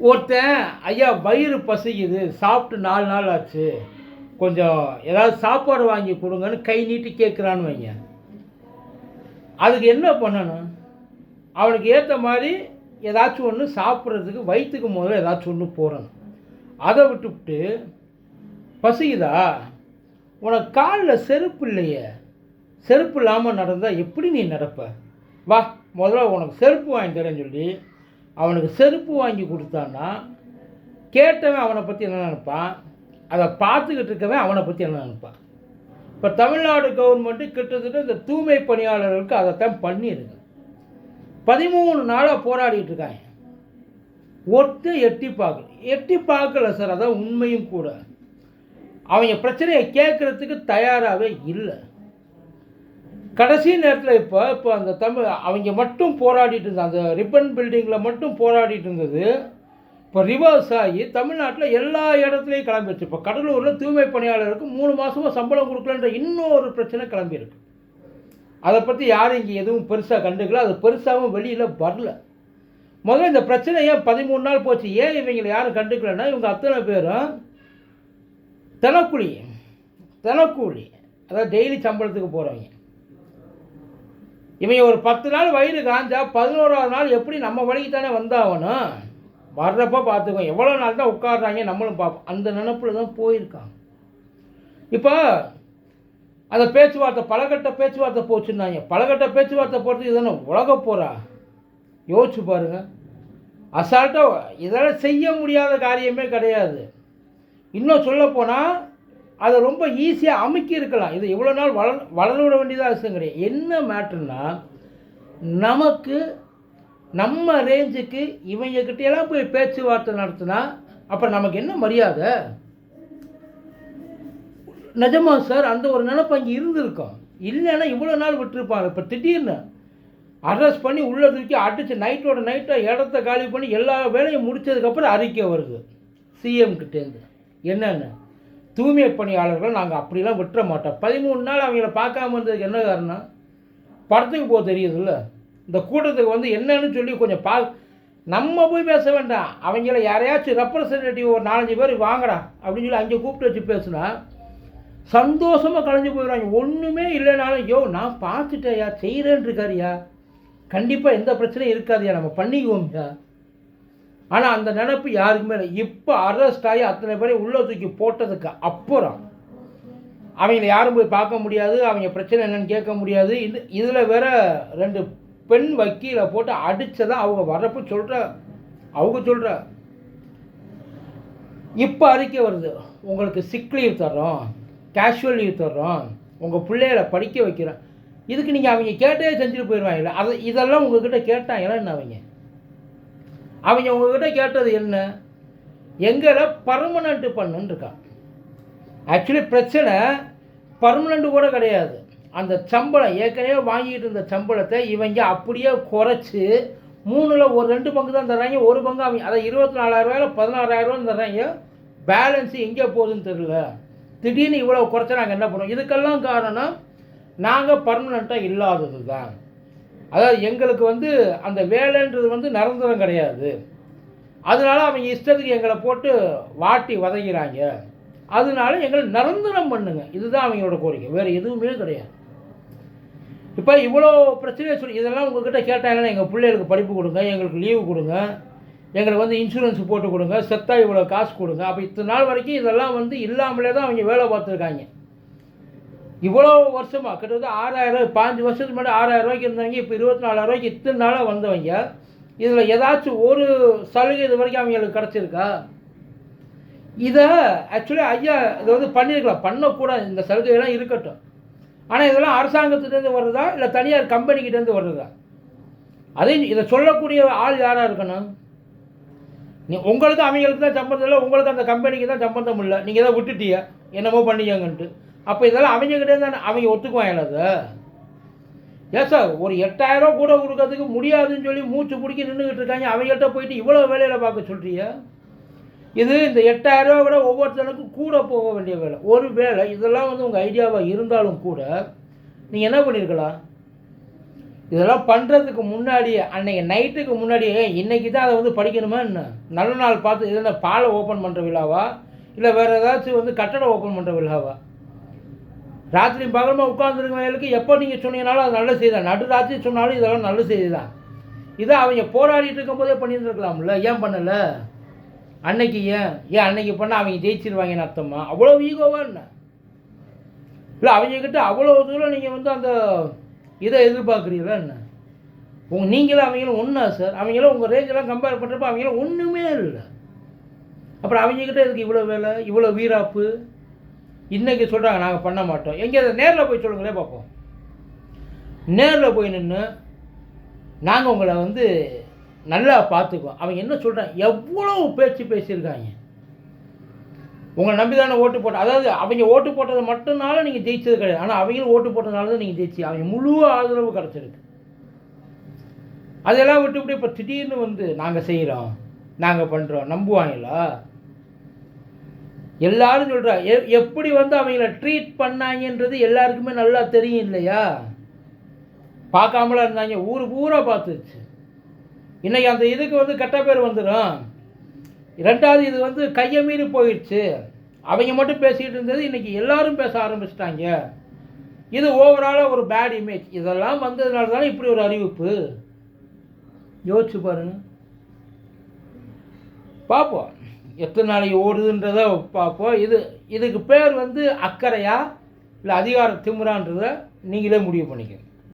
ஒருத்தன் ஐயா வயிறு பசிக்குது சாப்பிட்டு நாலு நாள் ஆச்சு. கொஞ்சம் ஏதாவது சாப்பாடு வாங்கி கொடுங்கன்னு கை நீட்டி கேட்குறான்னு வைங்க. அதுக்கு என்ன பண்ணணும்? அவனுக்கு ஏற்ற மாதிரி ஏதாச்சும் ஒன்று சாப்பிட்றதுக்கு வயிற்றுக்கு முதல்ல ஏதாச்சும் ஒன்று போடணும். அதை விட்டுவிட்டு பசிக்குதா? உனக்கு காலில் செருப்பு இல்லையே. செருப்பு இல்லாமல் நடந்தால் எப்படி நீ நடப்ப? வா முதல்ல உனக்கு செருப்பு வாங்கி தரேன்னு சொல்லி அவனுக்கு செருப்பு வாங்கி கொடுத்தான்னா கேட்டவன் அவனை பற்றி என்ன நினைப்பான்? அதை பார்த்துக்கிட்டு இருக்கவன் அவனை பற்றி என்ன நினைப்பான்? இப்போ தமிழ்நாடு கவர்மெண்ட்டு கிட்டத்தட்ட இந்த தூய்மை பணியாளர்களுக்கு அதைத்தான் பண்ணியிருக்கு. பதிமூணு நாளாக போராடிட்டு இருக்காங்க. ஒருத்தர் எட்டி பார்க்கல. எட்டி பார்க்கல சார் அதான் உண்மையும் கூட. அவங்க பிரச்சனையை கேட்குறதுக்கு தயாராகவே இல்லை. கடைசி நேரத்தில் இப்போ இப்போ அந்த தமிழ் அவங்க மட்டும் போராடிட்டு இருந்தாங்க அந்த ரிப்பன் பில்டிங்கில் மட்டும் போராடிட்டு இருந்தது. இப்போ ரிவர்ஸ் ஆகி தமிழ்நாட்டில் எல்லா இடத்துலையும் கிளம்பிடுச்சு இப்போ கடலூரில் தூய்மை பணியாளருக்கு மூணு மாதமாக சம்பளம் கொடுக்கலன்ற இன்னொரு பிரச்சனை கிளம்பியிருக்கு. அதை பற்றி யாரும் இங்கே எதுவும் பெருசாக கண்டுக்கல. அது பெருசாகவும் வெளியில் வரல. முதல்ல இந்த பிரச்சனை ஏன் பதிமூணு நாள் போச்சு? ஏன் இவங்களை யாரும் கண்டுக்கலன்னா இவங்க அத்தனை பேரும் தினக்கூலி தினக்கூலி அதாவது டெய்லி சம்பளத்துக்கு போகிறவங்க இவன் ஒரு பத்து நாள் வயிறு காஞ்சா பதினோராவது நாள் எப்படி நம்ம வழிக்கு தானே வந்தாகணும் வர்றப்ப பார்த்துக்கோ எவ்வளோ நாள் தான் உட்காடுறாங்க நம்மளும் பார்ப்போம். அந்த நினப்பில் தான் போயிருக்காங்க இப்போ அந்த பேச்சுவார்த்தை பலகட்ட பேச்சுவார்த்தை போச்சுன்னாங்க. பலகட்ட பேச்சுவார்த்தை போகிறதுக்கு இதுதானே உலக போகிறா யோசிச்சு பாருங்க. அசால்ட்டாக இதெல்லாம் செய்ய முடியாத காரியமே கிடையாது. இன்னும் சொல்லப்போனால் அதை ரொம்ப ஈஸியாக அமுக்கி இருக்கலாம் இது இவ்வளோ நாள் வள வளர விட வேண்டியதாக விஷயம் கிடையாது என்ன மேட்ருன்னா நமக்கு நம்ம ரேஞ்சுக்கு இவங்கக்கிட்டையெல்லாம் போய் பேச்சுவார்த்தை நடத்தினா அப்புறம் நமக்கு என்ன மரியாதை? நிஜமா சார் அந்த ஒரு நினப்பு அங்கே இருந்திருக்கும். இல்லைன்னா இவ்வளோ நாள் விட்டுருப்பாங்க. இப்போ திடீர்னு அரெஸ்ட் பண்ணி உள்ளே தூக்கி அடித்து நைட்டோட நைட்டாக இடத்த காலி பண்ணி எல்லா வேலையும் முடித்ததுக்கப்புறம் அறிக்கை வருது. சிஎம் கிட்டேருந்து என்னென்ன? தூய்மை பணியாளர்கள் நாங்கள் அப்படிலாம் விட்டுற மாட்டோம். பதிமூணு நாள் அவங்கள பார்க்காம இருந்ததுக்கு என்ன காரணம்? படத்துக்கு போக தெரியுதுல்ல? இந்த கூட்டத்துக்கு வந்து என்னன்னு சொல்லி கொஞ்சம் பா நம்ம போய் பேச வேண்டாம். அவங்கள யாரையாச்சும் ரெப்ரசன்டேட்டிவ் ஒரு நாலஞ்சு பேர் வாங்கடா அப்படின்னு சொல்லி அங்கே கூப்பிட்டு வச்சு பேசுனா சந்தோஷமாக கலைஞ்சு போயிடுவாங்க. ஒன்றுமே இல்லைனாலும் யோ நான் பார்த்துட்டேயா செய்கிறேன்னு இருக்காருயா கண்டிப்பாக எந்த பிரச்சனையும் இருக்காதுயா. நம்ம பண்ணிக்குவோம்யா. ஆனால் அந்த நினப்பு யாருக்குமே இல்லை. இப்போ அரெஸ்ட் ஆகி அத்தனை பேரையும் உள்ளே தூக்கி போட்டதுக்கு அப்புறம் அவங்கள யாரும் போய் பார்க்க முடியாது. அவங்க பிரச்சனை என்னன்னு கேட்க முடியாது. இது இதில் வேற ரெண்டு பெண் வக்கீலை போட்டு அடித்ததான் அவங்க வரப்பு சொல்கிற அவங்க சொல்கிற இப்போ அறிக்கை வருது. உங்களுக்கு சிக் லீவ் தர்றோம் கேஷுவல் லீவ் தர்றோம் உங்கள் பிள்ளைகளை படிக்க வைக்கிறோம். இதுக்கு நீங்கள் அவங்க கேட்டே செஞ்சுட்டு போயிடுவாங்க அதை இதெல்லாம் உங்ககிட்ட கேட்டாங்களா என்ன அவங்க? அவங்க உங்ககிட்ட கேட்டது என்ன? எங்களை பர்மனண்ட்டு பண்ணுன்னு இருக்கான். ஆக்சுவலி பிரச்சனை பர்மனண்ட் கூட கிடையாது. அந்த சம்பளம் ஏற்கனவே வாங்கிட்டு இருந்த சம்பளத்தை இவங்க அப்படியே குறைச்சி மூணில் ஒரு ரெண்டு பங்கு தான் தர்றாங்க ஒரு பங்கு அவங்க அதை இருபத்தி நாலாயிரரூவாயில் பதினாறாயிரரூவான்னு தர்றாங்க. பேலன்ஸு எங்கே போகுதுன்னு தெரியல. திடீர்னு இவ்வளோ குறைச்சா நாங்கள் என்ன பண்ணுவோம்? இதுக்கெல்லாம் காரணம் நாங்கள் பர்மனண்ட்டாக இல்லாதது தான் அதாவது எங்களுக்கு வந்து அந்த வேலைன்றது வந்து நிரந்தரம் கிடையாது. அதனால அவங்க இஷ்டத்துக்கு எங்களை போட்டு வாட்டி வதங்கிறாங்க. அதனால எங்களை நிரந்தரம் பண்ணுங்க. இதுதான் அவங்களோட கோரிக்கை. வேறு எதுவுமே கிடையாது. இப்போ இவ்வளோ பிரச்சனையை சொல்லி இதெல்லாம் உங்கள்கிட்ட கேட்டாங்கன்னா எங்கள் பிள்ளைகளுக்கு படிப்பு கொடுங்க எங்களுக்கு லீவு கொடுங்க எங்களுக்கு வந்து இன்சூரன்ஸ் போட்டு கொடுங்க செத்தா இவ்வளோ காசு கொடுங்க. அப்போ இத்தனை நாள் வரைக்கும் இதெல்லாம் வந்து இல்லாமலே தான் அவங்க வேலை பார்த்துருக்காங்க. இவ்வளோ வருஷமாக கிட்டத்தட்ட ஆறாயிரம் பாஞ்சு வருஷத்துக்கு முன்னாடி ஆறாயிரம் ரூபாய்க்கு இருந்தாங்க இப்போ இருபத்தி நாலாயிரம் ரூபாய்க்கு இத்தனை நாளாக வந்தவங்க. இதில் ஏதாச்சும் ஒரு சலுகை இது வரைக்கும் அவங்களுக்கு கிடச்சிருக்கா? இதை ஆக்சுவலி ஐயா இதை வந்து பண்ணியிருக்கலாம் பண்ணக்கூடாது. இந்த சலுகையெல்லாம் இருக்கட்டும். ஆனால் இதெல்லாம் அரசாங்கத்துலேருந்து வர்றதா? இல்லை தனியார் கம்பெனிக்கிட்டேருந்து வர்றதா? அதே இதை சொல்லக்கூடிய ஆள் யாராக இருக்கணும்? நீ உங்களுக்கு அவங்களுக்கு தான் சம்பந்தம் இல்லை உங்களுக்கு அந்த கம்பெனிக்கு தான் சம்பந்தம் இல்லை. நீங்கள் தான் விட்டுட்டீங்க என்னமோ பண்ணிக்கங்கன்ட்டு அப்போ இதெல்லாம் அவங்கக்கிட்டே தானே அவங்க ஒத்துக்குவாங்க அதை? ஏன் சார் ஒரு எட்டாயிரம் கூட கொடுக்கறதுக்கு முடியாதுன்னு சொல்லி மூச்சு பிடிக்கி நின்றுக்கிட்டு இருக்காங்க. அவங்கள்ட்ட போயிட்டு இவ்வளோ வேலையில் பார்க்க சொல்கிறீங்க இது இந்த எட்டாயிரம் விட ஒவ்வொருத்தனுக்கும் கூட போக வேண்டிய வேலை. ஒரு வேலை இதெல்லாம் வந்து உங்கள் ஐடியாவாக இருந்தாலும் கூட நீங்கள் என்ன பண்ணியிருக்கலாம் இதெல்லாம் பண்ணுறதுக்கு முன்னாடி அன்னைக்கு நைட்டுக்கு முன்னாடியே இன்றைக்கி தான் அதை வந்து படிக்கணுமா என்ன? நல்ல நாள் பார்த்து இது என்ன பாலை ஓப்பன் பண்ணுற விழாவா? இல்லை வேறு ஏதாச்சும் வந்து கட்டடம் ஓப்பன் பண்ணுற விழாவா? ராத்திரி பகலமாக உட்காந்துருக்கவங்களுக்கு எப்போ நீங்கள் சொன்னீங்கனாலும் அது நல்ல செய்தி தான். நடு ராத்திரி சொன்னாலும் இதெல்லாம் நல்ல செய்தி தான். இதை அவங்க போராடிட்டு இருக்கும்போதே பண்ணியிருந்துருக்கலாம்ல. ஏன் பண்ணலை? அன்னைக்கு ஏன்? ஏன் அன்னைக்கு பண்ணால் அவங்க ஜெயிச்சிருவாங்கன்னு அர்த்தமா அவ்வளோ ஈகோவாக என்ன? இல்லை அவங்கக்கிட்ட அவ்வளோ தூரம் நீங்கள் வந்து அந்த இதை எதிர்பார்க்குறீங்களா என்ன? உங்கள் நீங்களும் அவங்களும் ஒன்றா சார் அவங்களும் உங்கள் ரேஞ்செல்லாம் கம்பேர் பண்ணுறப்ப அவங்களும் ஒன்றுமே இல்லை. அப்புறம் அவங்கக்கிட்ட இதுக்கு இவ்வளோ வேலை? இவ்வளோ வீராப்பு? இன்றைக்கி சொல்கிறாங்க நாங்கள் பண்ண மாட்டோம். எங்கே அதை நேரில் போய் சொல்லுங்களே பார்ப்போம். நேரில் போய் நின்று நாங்கள் உங்களை வந்து நல்லா பார்த்துக்குவோம். அவங்க என்ன சொல்கிறாங்க எவ்வளோ பேச்சு பேசியிருக்காங்க. உங்களை நம்பி தானே ஓட்டு போட்ட அதாவது அவங்க ஓட்டு போட்டது மட்டும்னால நீங்கள் ஜெயிச்சது கிடையாது. ஆனால் அவங்களும் ஓட்டு போட்டதுனால தான் நீங்கள் ஜெயிச்சு அவங்க முழு ஆதரவு கிடச்சிருக்கு. அதெல்லாம் விட்டுவிட்டு இப்போ திடீர்னு வந்து நாங்கள் செய்கிறோம் நாங்கள் பண்ணுறோம் நம்புவாங்களா? எல்லாரும் சொல்கிறா எ எப்படி வந்து அவங்கள ட்ரீட் பண்ணாங்கன்றது எல்லாருக்குமே நல்லா தெரியும் இல்லையா? பார்க்காமலாம் இருந்தாங்க ஊர் பூரா பார்த்துச்சு இன்றைக்கி அந்த இதுக்கு வந்து கெட்ட பேர் வந்துடும் ரெண்டாவது இது வந்து கையை மீறி போயிடுச்சு அவங்க மட்டும் பேசிகிட்டு இருந்தது இன்றைக்கி எல்லாரும் பேச ஆரம்பிச்சிட்டாங்க. இது ஓவராலாக ஒரு பேட் இமேஜ் இதெல்லாம் வந்ததுனால தானே இப்படி ஒரு அறிவிப்பு? யோசிச்சு பாருங்க. பார்ப்போம். எத்தனை நாளைக்கு ஓடுதுன்றத பார்ப்போம். இது இதுக்கு பேர் வந்து அக்கறையா இல்லை அதிகார திமுறான்றதை நீங்களே முடிவு பண்ணிக்கணும்